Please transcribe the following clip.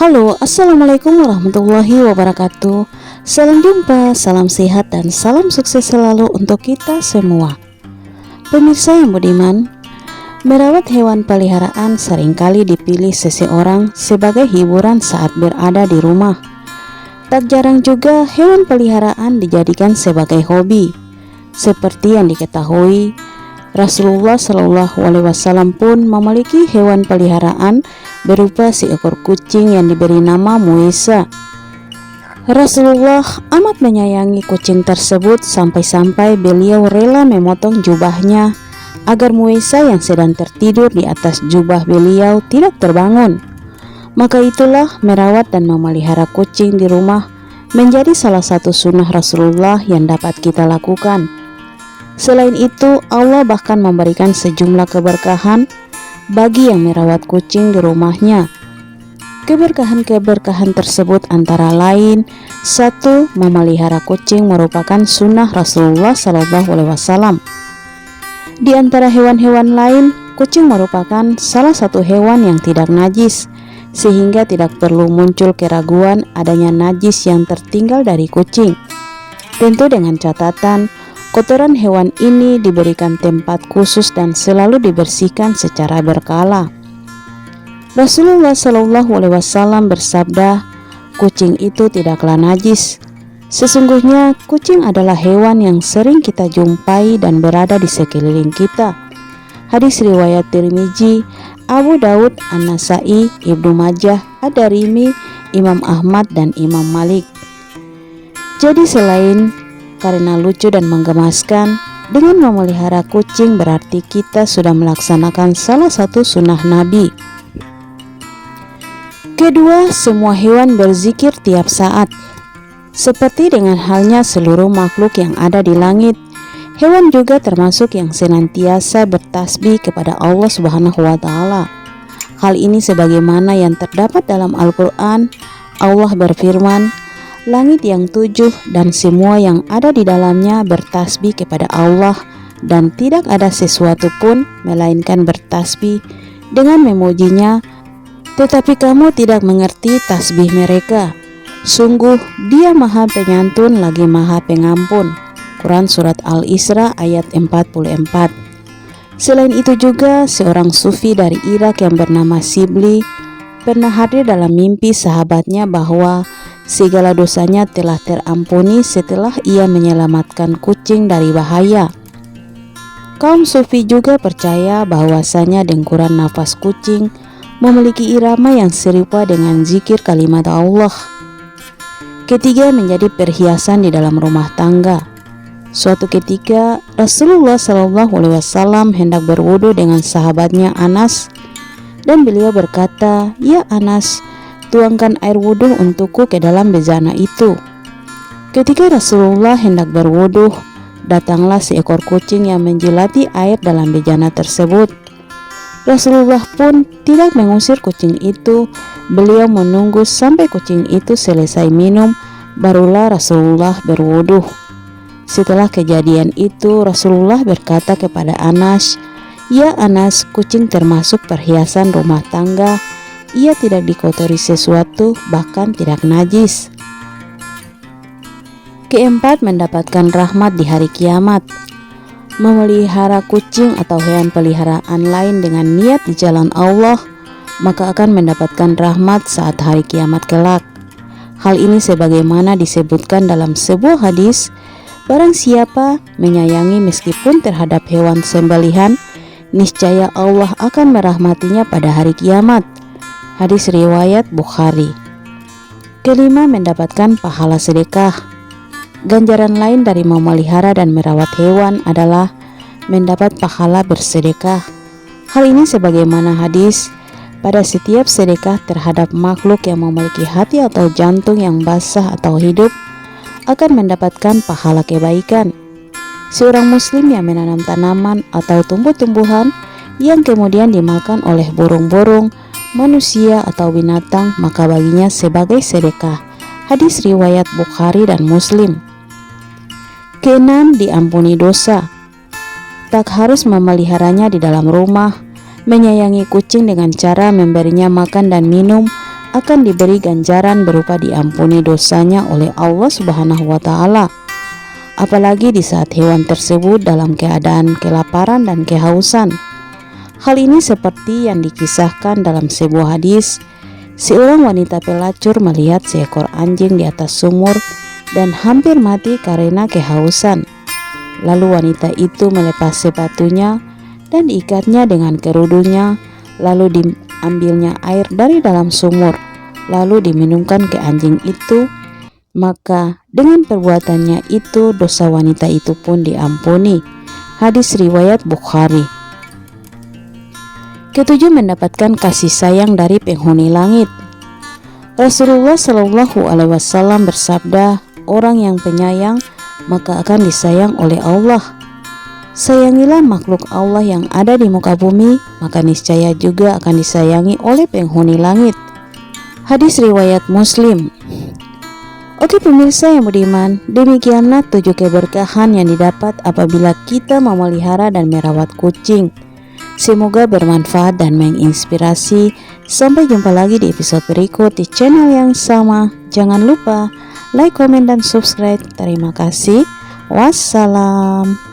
Halo, Assalamualaikum warahmatullahi wabarakatuh. Salam jumpa, salam sehat dan salam sukses selalu untuk kita semua. Pemirsa yang budiman Merawat hewan peliharaan sering kali dipilih seseorang sebagai hiburan saat berada di rumah. Tak jarang juga hewan peliharaan dijadikan sebagai hobi. Seperti yang diketahui Rasulullah Shallallahu Alaihi Wasallam pun memiliki hewan peliharaan berupa seekor kucing yang diberi nama Muisa. Rasulullah amat menyayangi kucing tersebut sampai-sampai beliau rela memotong jubahnya agar Muisa yang sedang tertidur di atas jubah beliau tidak terbangun. Maka itulah merawat dan memelihara kucing di rumah menjadi salah satu sunnah Rasulullah yang dapat kita lakukan. Selain itu, Allah bahkan memberikan sejumlah keberkahan bagi yang merawat kucing di rumahnya. Keberkahan-keberkahan tersebut antara lain satu, memelihara kucing merupakan sunnah Rasulullah Shallallahu Alaihi Wasallam. Di antara hewan-hewan lain, kucing merupakan salah satu hewan yang tidak najis, sehingga tidak perlu muncul keraguan adanya najis yang tertinggal dari kucing. Tentu dengan catatan Kotoran hewan ini diberikan tempat khusus dan selalu dibersihkan secara berkala. Rasulullah Shallallahu Alaihi Wasallam bersabda, kucing itu tidaklah najis. Sesungguhnya kucing adalah hewan yang sering kita jumpai dan berada di sekeliling kita. Hadis riwayat Tirmizi, Abu Daud, An-Nasai, Ibnu Majah, Ad-Darimi, Imam Ahmad dan Imam Malik. Jadi selain karena lucu dan menggemaskan. Dengan memelihara kucing berarti kita sudah melaksanakan salah satu sunnah Nabi. Kedua, semua hewan berzikir tiap saat. Seperti dengan halnya seluruh makhluk yang ada di langit, hewan juga termasuk yang senantiasa bertasbih kepada Allah Subhanahu wa taala. Hal ini sebagaimana yang terdapat dalam Al-Qur'an, Allah berfirman, langit yang tujuh dan semua yang ada di dalamnya bertasbih kepada Allah dan tidak ada sesuatu pun melainkan bertasbih dengan memujinya tetapi kamu tidak mengerti tasbih mereka. Sungguh dia maha penyantun lagi maha pengampun. Quran Surat Al-Isra ayat 44 Selain itu juga seorang sufi dari Irak yang bernama Sibli pernah hadir dalam mimpi sahabatnya bahwa segala dosanya telah terampuni setelah ia menyelamatkan kucing dari bahaya. Kaum sufi juga percaya bahwasanya dengkuran nafas kucing memiliki irama yang serupa dengan zikir kalimat Allah. Ketiga menjadi perhiasan di dalam rumah tangga. Suatu ketika Rasulullah Shallallahu Alaihi Wasallam hendak berwudu dengan sahabatnya Anas dan beliau berkata, "Ya Anas, tuangkan air wudhu untukku ke dalam bejana itu. Ketika Rasulullah hendak berwudhu, datanglah seekor kucing yang menjilati air dalam bejana tersebut. Rasulullah pun tidak mengusir kucing itu. Beliau menunggu sampai kucing itu selesai minum, barulah Rasulullah berwudhu. Setelah kejadian itu, Rasulullah berkata kepada Anas, "Ya Anas, kucing termasuk perhiasan rumah tangga." Ia tidak dikotori sesuatu, bahkan tidak najis. Keempat, mendapatkan rahmat di hari kiamat. Memelihara kucing atau hewan peliharaan lain dengan niat di jalan Allah, maka akan mendapatkan rahmat saat hari kiamat kelak. Hal ini sebagaimana disebutkan dalam sebuah hadis, barang siapa menyayangi meskipun terhadap hewan sembelihan, niscaya Allah akan merahmatinya pada hari kiamat. Hadis riwayat Bukhari. Kelima, mendapatkan pahala sedekah. Ganjaran lain dari memelihara dan merawat hewan adalah mendapat pahala bersedekah. Hal ini sebagaimana hadis pada setiap sedekah terhadap makhluk yang memiliki hati atau jantung yang basah atau hidup akan mendapatkan pahala kebaikan. Seorang muslim yang menanam tanaman atau tumbuh-tumbuhan yang kemudian dimakan oleh burung-burung manusia atau binatang maka baginya sebagai sedekah. Hadis riwayat Bukhari dan Muslim. Keenam, diampuni dosa. Tak harus memeliharanya di dalam rumah, menyayangi kucing dengan cara memberinya makan dan minum, akan diberi ganjaran berupa diampuni dosanya oleh Allah Subhanahu wa taala. Apalagi di saat hewan tersebut dalam keadaan kelaparan dan kehausan. Hal ini seperti yang dikisahkan dalam sebuah hadis, seorang wanita pelacur melihat seekor anjing di atas sumur dan hampir mati karena kehausan. Lalu wanita itu melepas sepatunya dan diikatnya dengan kerudunya, lalu diambilnya air dari dalam sumur, lalu diminumkan ke anjing itu. Maka dengan perbuatannya itu dosa wanita itu pun diampuni. Hadis riwayat Bukhari. Ketujuh mendapatkan kasih sayang dari penghuni langit. Rasulullah Shallallahu Alaihi Wasallam bersabda, orang yang penyayang maka akan disayang oleh Allah. Sayangilah makhluk Allah yang ada di muka bumi, maka niscaya juga akan disayangi oleh penghuni langit. Hadis riwayat Muslim. Oke pemirsa yang budiman, demikianlah tujuh keberkahan yang didapat apabila kita memelihara dan merawat kucing. Semoga bermanfaat dan menginspirasi. Sampai jumpa lagi di episode berikut di channel yang sama. Jangan lupa like, komen, dan subscribe. Terima kasih. Wassalam.